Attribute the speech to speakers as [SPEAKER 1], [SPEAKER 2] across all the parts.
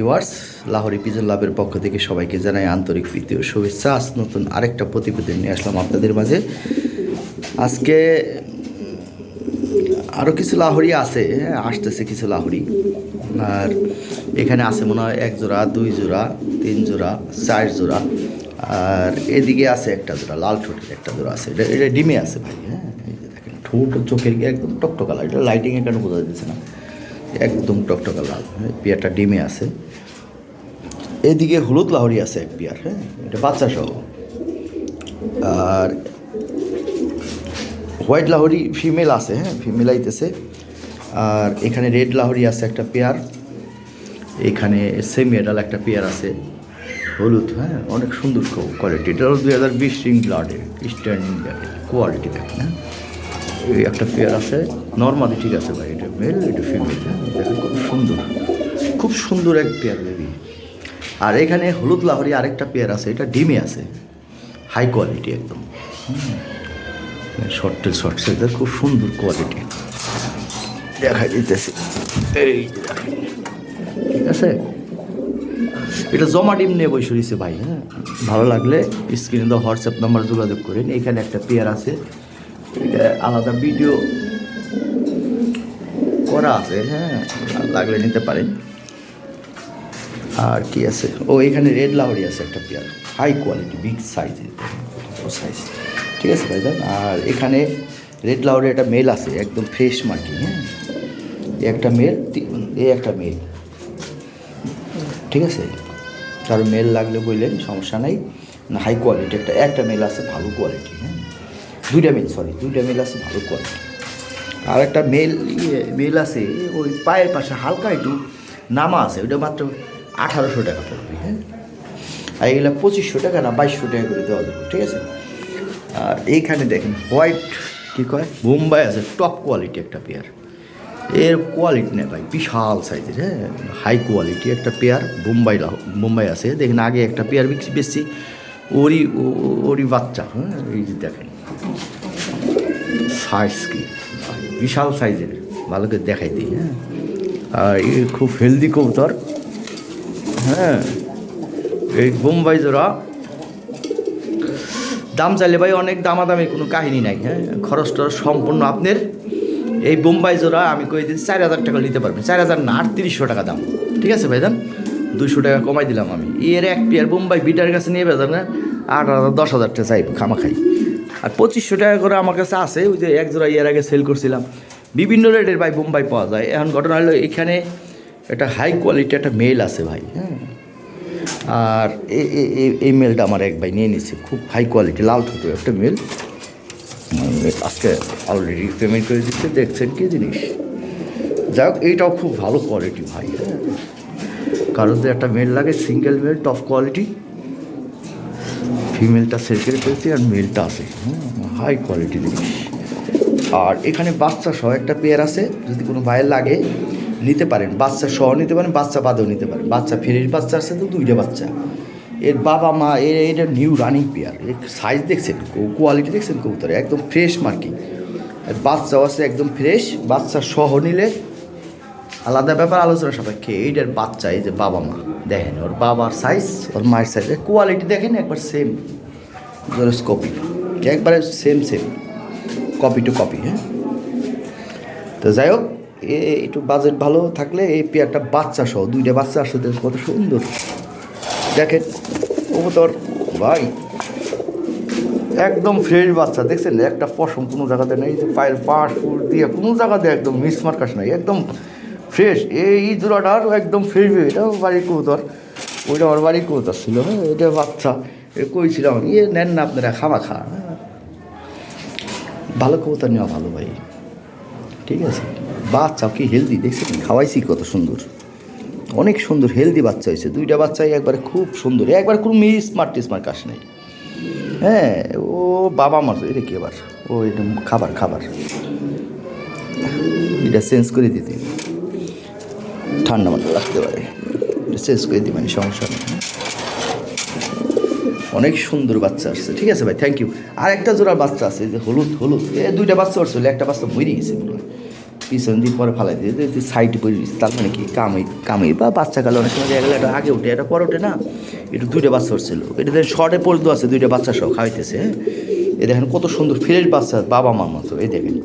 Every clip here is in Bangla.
[SPEAKER 1] ভিউয়ার্স লাহোরি পিজন লাভের পক্ষ থেকে সবাইকে জানাই আন্তরিক প্রীতি ও শুভেচ্ছা। আজ নতুন আরেকটা প্রতিবেদন নিয়ে আসলাম আপনাদের মাঝে। আজকে আরও কিছু লাহোরি আছে হ্যাঁ, আসতেছে কিছু লাহোরি। আর এখানে আছে মনে হয় এক জোড়া দুই জোড়া তিন জোড়া চার জোড়া। আর এদিকে আছে একটা জোড়া লাল ঠোঁটের একটা জোড়া আছে। এটা এটা ডিমে আছে ভাই হ্যাঁ দেখেন ঠোঁট চোখের একদম টকটকা লাল এটা লাইটিংয়ে কেন বোঝা যাচ্ছে না। একদম টকটকা লাল হ্যাঁ পেয়ারটা ডিমে আছে। এদিকে হলুদ লাহরি আছে এক পেয়ার হ্যাঁ এটা বাচ্চা সহ আর হোয়াইট লাহরি ফিমেল আছে হ্যাঁ ফিমেল আইতেছে। আর এখানে রেড লাহরি আছে একটা পেয়ার, এখানে সেমি এডাল একটা পেয়ার আছে, হলুদ হ্যাঁ অনেক সুন্দর কোয়ালিটি। এটা হলো দুই হাজার বিশ রিং ব্লাডের দেখেন কোয়ালিটি দেখেন হ্যাঁ। একটা পেয়ার আছে। নর্মালি ঠিক আছে ভাই, এটা মেল এটা ফিমেল হ্যাঁ? দেখেন খুব সুন্দর। খুব সুন্দর এক পেয়ার বেবি আর এখানে হলুদ লাহরি আরেকটা পেয়ার আছে, এটা ডিমে আছে। হাই কোয়ালিটি একদম। শর্টের শর্ট সেটার খুব সুন্দর কোয়ালিটি দেখা দিতেছে। এই ঠিক আছে? এটা জমা ডিম নিয়ে বসে রয়েছে ভাই হ্যাঁ? ভালো লাগলে স্ক্রিনে তো হোয়াটসঅ্যাপ নাম্বার যোগাযোগ করেন। এখানে একটা পেয়ার আছে আলাদা ভিডিও করা আছে হ্যাঁ লাগলে নিতে পারেন। আর কি আছে? ও, এখানে রেড লাহরি আছে একটা পেয়ার। হাই কোয়ালিটি বিগ সাইজের সাইজ ঠিক আছে ভাই আর এখানে রেড লাহরি একটা মেল আছে, একদম ফ্রেশ মার্কিং হ্যাঁ। একটা মেল এই একটা মেল ঠিক আছে? কারও মেল লাগলে বললেন, সমস্যা নাই। হাই কোয়ালিটি একটা একটা মেল আছে, ভালো কোয়ালিটি হ্যাঁ। দুইটা মেল সরি দুইটা মেল আছে, ভালো কোয়ালিটি আর একটা মেল ইয়ে মেল আছে, ওই পায়ের পাশে হালকা একটু নামা আছে, ওইটা মাত্র আঠারোশো টাকা পড়বে হ্যাঁ? আর এগুলো পঁচিশশো টাকা না, বাইশশো টাকা করে দেওয়া যাবে, ঠিক আছে? আর এইখানে দেখেন, হোয়াইট কী কয়? মুম্বাই আছে টপ কোয়ালিটি একটা পেয়ার এর কোয়ালিটি নেই ভাই, বিশাল সাইজের হ্যাঁ? হাই কোয়ালিটি একটা পেয়ার মুম্বাই মুম্বাই আছে। দেখেন আগে একটা পেয়ার বিক্রি বেশি ওরই, ও- ওরই বাচ্চা হ্যাঁ? এই যে দেখেন। সাইজ কি? বিশাল সাইজের। ভালো করে দেখাই দিই হ্যাঁ? আর এ খুব হেলদি কবুতর। হ্যাঁ? এই বোম্বাই জোড়া। দাম চাইলে ভাই অনেক দামাদামি, কোনো কাহিনী নাই হ্যাঁ? খরচ টরচ সম্পূর্ণ আপনার। এই বোম্বাই জোড়া আমি কই দিচ্ছি চার হাজার টাকা নিতে পারবেন। চার হাজার না, আটত্রিশশো টাকা দাম। ঠিক আছে ভাই দাম দুইশো টাকা কমাই দিলাম আমি। এর এক পেয়ার বোম্বাই বিটার কাছে নিয়ে বেজান না, আট হাজার, দশ হাজার টাকা চাই খামা খাই আর পঁচিশশো টাকা করে আমার কাছে আছে, ওই যে এক জোড়া ইয়ার আগে সেল করছিলাম। বিভিন্ন রেটের ভাই বোম্বাই পাওয়া যায়। এখন ঘটনা হলো, এখানে একটা হাই কোয়ালিটি একটা মেল আছে ভাই হ্যাঁ? আর এই মেলটা আমার এক ভাই নিয়ে নিচ্ছে খুব হাই কোয়ালিটি লাল ছোটো একটা মেল আজকে অলরেডি পেমেন্ট করে দিচ্ছে, দেখছেন কি জিনিস? যাই হোক এইটাও খুব ভালো কোয়ালিটি ভাই হ্যাঁ? কারণ তো একটা মেল লাগে সিঙ্গেল মেল টপ কোয়ালিটি ফিমেলটা সেল করে পেয়েছি আর মেলটা আছে। হাই কোয়ালিটি জিনিস। আর এখানে বাচ্চা সহ একটা পেয়ার আছে, যদি কোনো ভাইয়ের লাগে, নিতে পারেন। বাচ্চা সহ নিতে পারেন, বাচ্চা বাদেও নিতে পারেন। বাচ্চা ফেরির বাচ্চা আছে তো দুইটা বাচ্চা। এর বাবা মা এর এটা নিউ রানিং পেয়ার এর সাইজ দেখছেন? কোয়ালিটি দেখছেন কবুতরে? একদম ফ্রেশ মার্কিং বাচ্চাও আছে একদম ফ্রেশ বাচ্চা সহ নিলে আলাদা ব্যাপার আলোচনা সাপেক্ষে এইটার বাচ্চা, এই যে বাবা মা, দেখেন, ওর বাবার সাইজ ওর মায়ের সাইজ কোয়ালিটি দেখেন, একবার সেম কপি একবারে same same copy to copy হ্যাঁ? তো যাই হোক, এ একটু বাজেট ভালো থাকলে এই পেয়ারটা বাচ্চা সহ, দুইটা বাচ্চা আসছে কত সুন্দর। দেখেন ও তোর ভাই, একদম ফ্রেশ বাচ্চা, দেখছেন? একটা পশম কোনো জায়গাতে নেই পায়ের পাশ ফুট দিয়ে কোনো জায়গাতে একদম মিস মার্কাস নাই, একদম ফ্রেশ। এই জোড়াটার একদম ফ্রেশ এটাও বাড়ির কৌতর ওইটা আমার বাড়ির কৌতর ছিল। হ্যাঁ এটা বাচ্চা। এ কইছিলাম ইয়ে নেন না আপনারা খামা খা। ভালো কবুতর নেওয়া ভালো ভাই। ঠিক আছে? বাচ্চা কি হেলদি দেখছেন? খাওয়াইছি কত সুন্দর। অনেক সুন্দর হেলদি বাচ্চা হয়েছে। দুইটা বাচ্চাই একবারে খুব সুন্দর। একবার কোনো মিস স্মার্ট টিসমার্ট কাশ নেই। হ্যাঁ ও বাবা মার এটা কি আবার? ও, এটা খাবার খাবার। এটা চেঞ্জ করে দিতে। ঠান্ডা মাথা রাখতে পারে। চেঞ্জ করে দিবেন সমস্যা নেই। অনেক সুন্দর বাচ্চা আসছে, ঠিক আছে ভাই? থ্যাংক ইউ আর একটা জোড়া বাচ্চা আছে যে হলুদ হলুদ। এ, দুইটা বাচ্চা আসছিল একটা বাচ্চা মরে গেছে মনে হয়। পিছন দিয়ে পরে ফালাই দিয়ে তুই সাইড করে দিস তার মানে কি? কামাই কামাই বা বাচ্চা কালে অনেক সময় দেখা এটা আগে উঠে এটা পরে ওঠে না। একটু দুইটা বাচ্চা উঠছিল এটা দেখেন শর্টে পড়তো আছে, দুইটা বাচ্চা সব খাওয়াইতেছে হ্যাঁ এ দেখেন কত সুন্দর ফ্রেশ বাচ্চা বাবা মার মতো, এই দেখেন।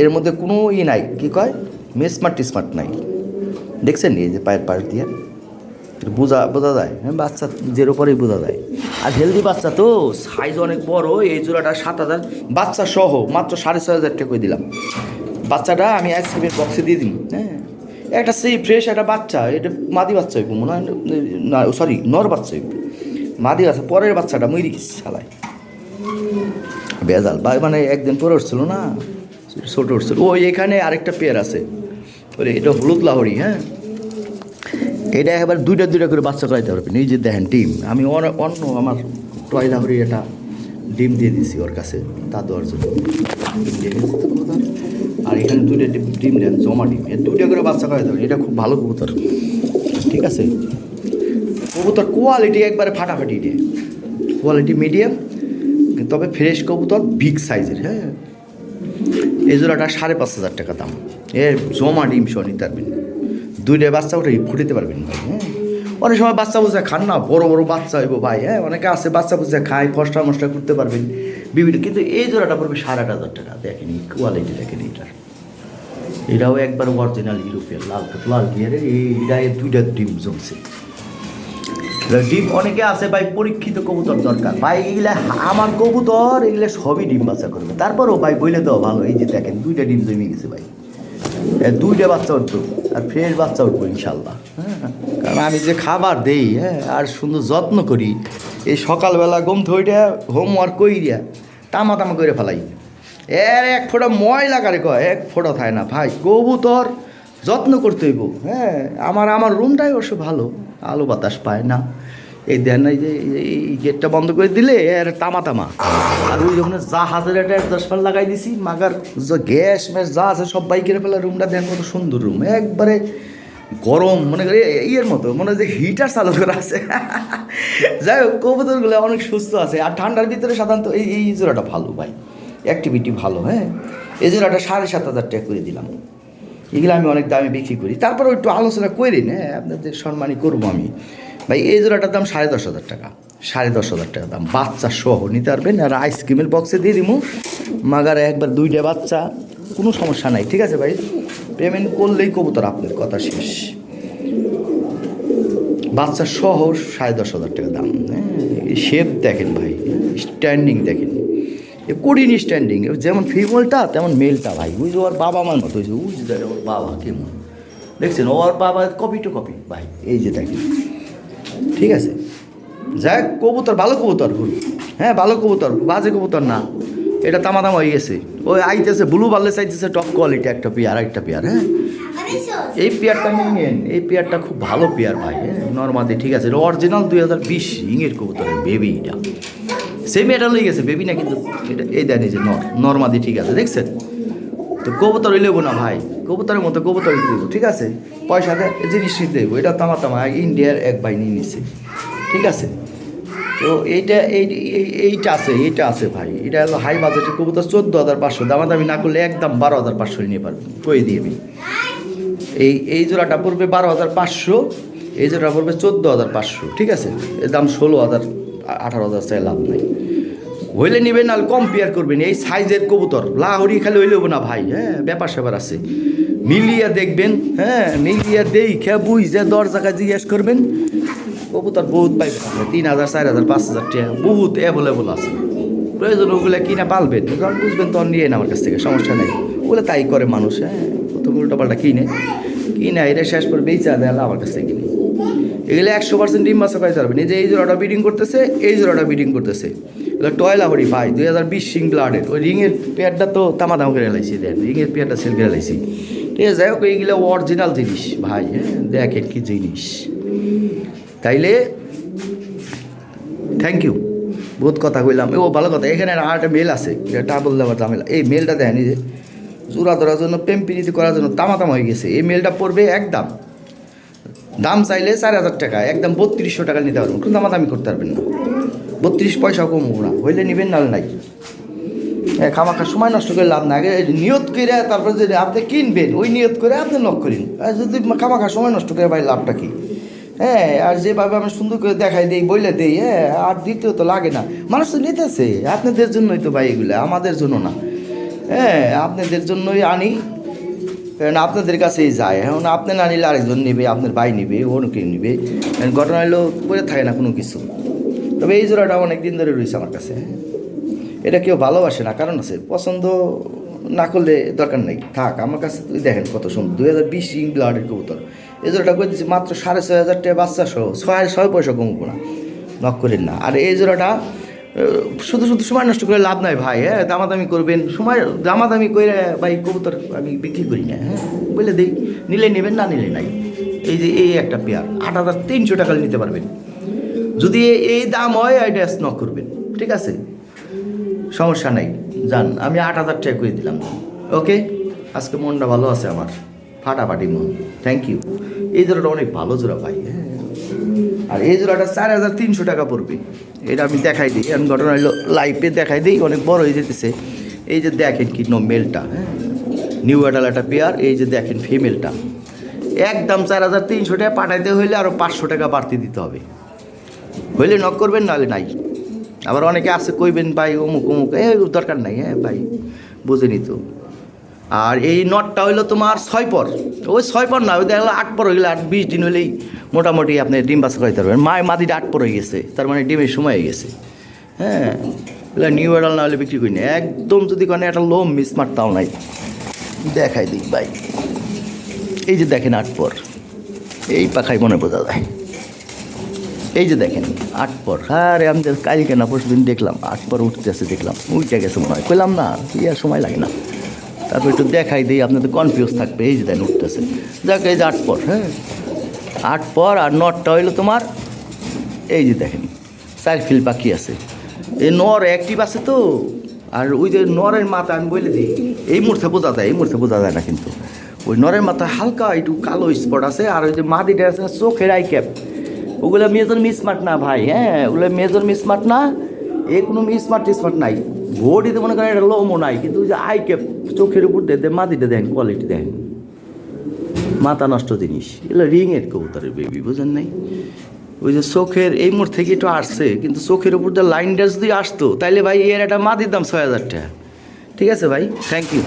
[SPEAKER 1] এর মধ্যে কোনো ই নাই, কি কয়? মেসমার্ট টিসমার্ট নাই। দেখছেন এই যে পায়ের পাশ দিয়ে? বোঝা বোঝা যায়। হ্যাঁ বাচ্চা জের উপরেই বোঝা যায়। আর হেলদি বাচ্চা তো সাইজ অনেক বড়, এই জোড়াটা সাত হাজার। বাচ্চা সহ মাত্র সাড়ে ছয় হাজার টাকা দিলাম। বাচ্চাটা আমি আইসক্রিমের বক্সে দিয়ে দিন। হ্যাঁ একটা সেই ফ্রেশ একটা বাচ্চা, এটা মাদি বাচ্চা হইব, মনে হয় না সরি নর বাচ্চা হইব। মাদি বাচ্চা, পরের বাচ্চাটা মরি গেছে সালাই বেজাল, বা মানে একদিন পরে উঠছিল না, ছোটো উঠছিল। ওই এখানে আরেকটা পেয়ার আছে। ওরে, এটা হলুদ লাহরি হ্যাঁ। এটা এবার দুইটা দুইটা করে বাচ্চা করাইতে পারবে। নিজে দেখেন ডিম, আমি অন- অন্য আমার টয় লাহরি এটা ডিম দিয়ে দিছি ওর কাছে, তা দেওয়ার জন্য। আর এখানে দুইটা ডিম দেন, জমা ডিম। এর দুইটা করে বাচ্চা করাইতে পারবে এটা খুব ভালো কবুতর। ঠিক আছে? কবুতর কোয়ালিটি একবারে ফাটাফাটি দিয়ে। কোয়ালিটি মিডিয়াম তবে ফ্রেশ কবুতর বিগ সাইজের হ্যাঁ? এই জোড়াটা সাড়ে পাঁচ হাজার টাকা দাম। এ জমা ডিম সহ নিতে দুইটা বাচ্চা ওটা ফুটিতে পারবেন ভাই হ্যাঁ? অনেক সময় বাচ্চা বুঝা খান না, বড় বড় বাচ্চা হইব ভাই হ্যাঁ? অনেকে আছে বাচ্চা বুঝা খায়, ফসটা মশটা করতে পারবেন। বিভিন্ন কিন্তু এই জোড়াটা পড়বে সাড়ে আট হাজার টাকা, দেখেন কোয়ালিটি দেখেন এইটার। এটাও একবার অরিজিনাল ইউরোপিয়ান লাল লাল গিয়ারের এর দুইটা ডিম জমছে। ডিম অনেকে আছে ভাই, পরীক্ষিত কবুতর দরকার। ভাই, এগুলা আমার কবুতর, এগুলা সবই ডিম বাচ্চা করবে। তারপরও ভাই বইলে দাও ভালো, এই যে দেখেন দুইটা ডিম জমে গেছে ভাই। দুইটা বাচ্চা উঠবো। আর ফ্রেশ বাচ্চা উঠবো ইনশাল্লাহ হ্যাঁ কারণ আমি যে খাবার দেই হ্যাঁ আর সুন্দর যত্ন করি, এই সকালবেলা গম থইটা হোমওয়ার্ক কইরা তামা তামা করে ফেলাই। এর এক ফোঁটা ময়লা কারে কয়? এক ফোঁটা থাকে না। ভাই, কবুতর যত্ন করতে হইব। হ্যাঁ আমার আমার রুমটাই অবশ্য ভালো। আলো বাতাস পায় না। এই দেন এই যে, এই গেটটা বন্ধ করে দিলে এর তামা তামা। আর ওই যখন জাহাজের একটা দশ ফাল লাগাই দিছি, মাগার যে গ্যাস ম্যাস যা আছে সব বাইকের ফেলা রুমটা দেন, কত সুন্দর রুম। একবারে গরম, মনে করি ইয়ের মতো, মনে হয় যে হিটার চালু করা আছে। যাই হোক, কবুতরগুলো অনেক সুস্থ আছে। আর ঠান্ডার ভিতরে সাধারণত এই এই জোড়াটা ভালো ভাই। অ্যাক্টিভিটি ভালো হ্যাঁ? এই জোড়াটা সাড়ে সাত হাজার টাকা করে দিলাম। এগুলো আমি অনেক দামে বিক্রি করি। তারপরে একটু আলোচনা করি না আপনাদের সম্মানই করব আমি। ভাই, এই জোড়াটার দাম সাড়ে দশ হাজার টাকা। সাড়ে দশ হাজার টাকা দাম। বাচ্চা সহ নিতে পারবেন। আর আইসক্রিমের বক্সে দিয়ে দিব মাগারে একবার দুইটা বাচ্চা, কোনো সমস্যা নাই, ঠিক আছে ভাই? পেমেন্ট করলেই কবুতর আপনার কথা শেষ। বাচ্চা সহ সাড়ে দশ হাজার টাকা দাম। হ্যাঁ শেপ দেখেন ভাই স্ট্যান্ডিং দেখেন। এ কঠিন স্ট্যান্ডিং যেমন ফিমেলটা তেমন মেলটা ভাই। বুঝলি ওর বাবা মার মতো বুঝতে ওর বাবা, কেমন। দেখছেন, ওর বাবা কপি টু কপি ভাই, এই যে দেখেন। ঠিক আছে? যাই কবুতর ভালো কবুতর, ভুল। হ্যাঁ ভালো কবুতর, বাজে কবুতর না। এটা তামা তামা হয়ে গেছে। ওই আইতেছে, ব্লু বাল্লে চাইতেছে টপ কোয়ালিটি একটা পেয়ার একটা পেয়ার হ্যাঁ? এই পেয়ারটা নিয়ে এই পেয়ারটা খুব ভালো পেয়ার ভাই হ্যাঁ? নর্মাদি ঠিক আছে? অরিজিনাল দুই হাজার বিশ ইংয়ের কবুতরের বেবি এটা। সেম এটা লই গেছে বেবি না, কিন্তু এটা এই দেন এই যে, নর নর্মাদি ঠিক আছে, দেখছেন? তো কবুতর লেবো না ভাই। কবুতরের মতো কবুতর দেবো ঠিক আছে? পয়সা দেয় জিনিস নিতে দেবো এটা তামা তামা ইন্ডিয়ার এক ভাই নিয়ে নিচ্ছে ঠিক আছে? তো এইটা, এই, এই- এইটা আছে এইটা আছে ভাই। এটা হলো হাই বাজেটের কবুতর, চোদ্দ হাজার পাঁচশো। দামাদামি না করলে একদম বারো হাজার পাঁচশো নিয়ে পারবেন কই দিয়ে আমি? এই এই জোড়াটা পড়বে বারো হাজার পাঁচশো, এই জোড়াটা পড়বে চোদ্দ হাজার পাঁচশো, ঠিক আছে? এর দাম ষোলো হাজার, আঠারো হাজার চাই লাভ নাই। হইলে নেবেন আর কম্পেয়ার করবেন। এই সাইজের কবুতর, লাহরি খালি হইলেও না ভাই হ্যাঁ ব্যাপার স্যাপার আছে। মিলিয়া দেখবেন হ্যাঁ মিলিয়া দেখে বুঝে দশ জায়গায় জিজ্ঞেস করবেন, কবুতর বহুত আপনি তিন হাজার, চার হাজার, পাঁচ হাজার টাকা বহুত অ্যাভেলেবল আছে। প্রয়োজন ওগুলো কিনা পালবেন যখন বুঝবেন তখন নিয়ে আমার কাছ থেকে, সমস্যা নেই। ওগুলো তাই করে মানুষ হ্যাঁ প্রথম উল্টোপাল্টা কিনে। কিনে এটা শেষ করে বেচা দেয় আমার কাছ থেকে কিনে। এগুলো একশো পার্সেন্ট ডিম বাচ্চা পাইতে পারবেন। এই যে এই জোড়াটা বিডিং করতেছে, এই জোড়াটা বিডিং করতেছে। টয়লা হরি ভাই, দুই হাজার বিশ সিং ব্লাডের ওই রিংয়ের পেয়ারটা তো তামা দাম করে লাইছি, দেন। রিংয়ের পেয়ারটা সেল করে লাইছি। ঠিক আছে যাই হোক, এইগুলো অরিজিনাল জিনিস, ভাই হ্যাঁ? দেখেন কি জিনিস। তাইলে থ্যাংক ইউ বহুত কথা কইলাম। ও, ভালো কথা। এখানে আর একটা মেল আছে, এটা বললে আবার ঝামেলা। এই মেলটা দেখেন যে, জোড়া ধরার জন্য, প্রেম প্রীতি করার জন্য তামা তামা হয়ে গেছে। এই মেলটা পড়বে একদম। দাম চাইলে চার হাজার টাকা, একদম বত্রিশশো টাকা নিতে পারবেন, কোনো দামাদামি করতে পারবেন না। বত্রিশ পয়সা কমবো না, হইলে নেবেন নাহলে নাই। হ্যাঁ খামাখা সময় নষ্ট করে লাভ না নিয়ত করে তারপরে যদি আপনি কিনবেন, ওই নিয়ত করে আপনি লক করেন। আর যদি খামাখা সময় নষ্ট করে, ভাই, লাভটা কি? হ্যাঁ আর যেভাবে আমি সুন্দর করে দেখাই দিই, বইলে দিই হ্যাঁ আর দ্বিতীয় তো লাগে না। মানুষ তো নিতেছে, আপনাদের জন্যই তো ভাই এগুলো, আমাদের জন্য না। হ্যাঁ আপনাদের জন্যই আনি, কারণ আপনাদের কাছেই যায়। এখন আপনি না নিলে আরেকজন নেবে, আপনার ভাই নেবে, অন্য কেউ নেবে। ঘটনা হলো পরে থাকে না কোনো কিছু। তবে এই জোড়াটা অনেক দিন ধরে রয়েছে আমার কাছে। এটা কেউ ভালোবাসে না, কারণ আছে পছন্দ না করলে দরকার নেই। থাক, আমার কাছে তুই দেখেন কত সুন্দর, দুই হাজার বিশ ইং ব্লাডের কবুতর। এই জোড়াটা করে দিচ্ছি মাত্র সাড়ে ছয় হাজার টাকা বাচ্চা সহ ছয় ছয় পয়সা কমবো না, নক করেন না। আর এই জোড়াটা শুধু শুধু সময় নষ্ট করে লাভ নাই ভাই হ্যাঁ দামাদামি করবেন, সময় দামাদামি করে ভাই কবুতর আমি বিক্রি করি না হ্যাঁ বলে দিই, নিলে নেবেন না নিলে নাই। এই যে এই একটা পেয়ার, আট হাজার তিনশো টাকা নিতে পারবেন। যদি এই দাম হয়, এটা নক করবেন। ঠিক আছে? সমস্যা নাই। যান, আমি আট হাজার টাকা করে দিলাম। ওকে? আজকে মনটা ভালো আছে আমার। ফাটাফাটি মন। থ্যাংক ইউ এই জোড়াটা অনেক ভালো জোড়া ভাই হ্যাঁ। আর এই জোড়াটা চার হাজার তিনশো টাকা পড়বে। এটা আমি দেখাই দিই। আমি ঘটনা হলো লাইভে দেখাই দিই, অনেক বড় হয়ে যেতেছে। এই যে দেখেন কি নো মেলটা হ্যাঁ। নিউ অ্যাডাল একটা পেয়ার এই যে দেখেন ফিমেলটা একদম চার হাজার তিনশো টাকা পাঠাইতে হইলে আরও পাঁচশো টাকা বাড়তি দিতে হবে। হইলে নক করবেন, নাহলে নাই। আবার অনেকে আছে কইবেন, ভাই, অমুক অমুক। এ দরকার নাই হ্যাঁ ভাই, বুঝেনি তো। আর এই নটটা হইল তোমার ছয় পর। ওই ছয় পর না, ওই দেখল আট পর হয়ে গেলে আট, বিশ দিন হলেই মোটামুটি আপনি ডিম বাচ্চা করাইতে পারবেন। মায়ের মাটিটা আট পর হয়ে গেছে, তার মানে ডিমের সময় হয়ে গেছে। হ্যাঁ এগুলো নিউ এডাল না হলে বিক্রি করি না। একদম যদি কোনো একটা লোম মিস মারতাও নাই। দেখাই দিই, ভাই। এই যে দেখেন আট পর। এই পাখায় মনে বোঝা যায়। এই যে দেখেন, আট পর। আরে, আমি কালকে না পরশু দিন দেখলাম, আট পর উঠতেছে দেখলাম উঠতে গেছে মনে হয়। কইলাম না আর সময় লাগে না। তারপর একটু দেখাই দিই, আপনাদের কনফিউজ থাকবে, এই যে দেন, উঠতেছে। যাক, এই যে আট পর হ্যাঁ। আট পর আর নটটা হইল তোমার, এই যে দেখেন, চার ফিল বাকি আছে। এই নর অ্যাক্টিভ আছে তো, আর ওই যে নরের মাথা আমি বলে দিই, এই মুহূর্তে বোঝা যায়, এই মুহূর্তে বোঝা যায় না কিন্তু। ওই নরের মাথা হালকা একটু কালো স্পট আছে, আর ওই যে মাদিটা আছে, চোখের আই ক্যাপ ওগুলো মেজর মিস মিসমার্ট না ভাই হ্যাঁ? ওগুলো মেজর মিস মিসমার্ট না, এ কোনো মিসমার্ট টিসমার্ট নাই। বডিতে মনে করেন এটা লোমও নাই, কিন্তু যে আই ক্যাপ চোখের উপর দিয়ে মাদিটা দেন কোয়ালিটি দেন। মাথা নষ্ট জিনিস, এগুলো রিংয়ের কবুতরের বেবি বুঝেন নাই? ওই যে চোখের, এই মোড় থেকে একটু আসছে, কিন্তু চোখের উপর যে লাইনটা যদি আসতো, তাইলে ভাই এর একটা মা দিতাম ছয় হাজার টাকা। ঠিক আছে ভাই? Thank you